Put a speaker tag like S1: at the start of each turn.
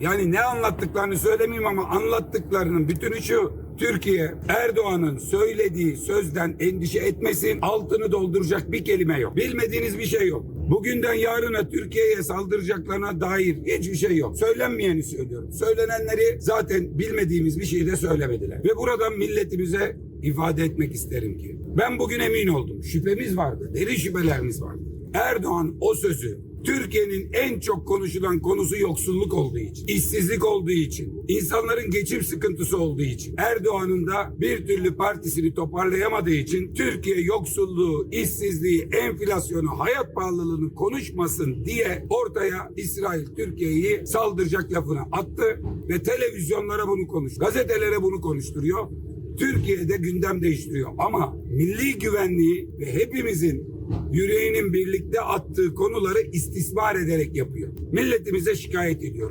S1: Yani ne anlattıklarını söylemeyeyim ama anlattıklarının bütünü şu. Türkiye Erdoğan'ın söylediği sözden endişe etmesin. Altını dolduracak bir kelime yok. Bilmediğiniz bir şey yok. Bugünden yarına Türkiye'ye saldıracaklarına dair hiçbir şey yok. Söylenmeyeni söylüyorum. Söylenenleri zaten bilmediğimiz bir şey de söylemediler. Ve buradan milletimize ifade etmek isterim ki ben bugün emin oldum. Şüphemiz vardı. Derin şüphelerimiz vardı. Erdoğan o sözü Türkiye'nin en çok konuşulan konusu yoksulluk olduğu için, işsizlik olduğu için, insanların geçim sıkıntısı olduğu için, Erdoğan'ın da bir türlü partisini toparlayamadığı için Türkiye yoksulluğu, işsizliği, enflasyonu, hayat pahalılığını konuşmasın diye ortaya İsrail Türkiye'yi saldıracak lafını attı ve televizyonlara bunu konuş, gazetelere bunu konuşturuyor. Türkiye'de gündem değiştiriyor ama milli güvenliği ve hepimizin yüreğinin birlikte attığı konuları istismar ederek yapıyor. Milletimize şikayet ediyorum.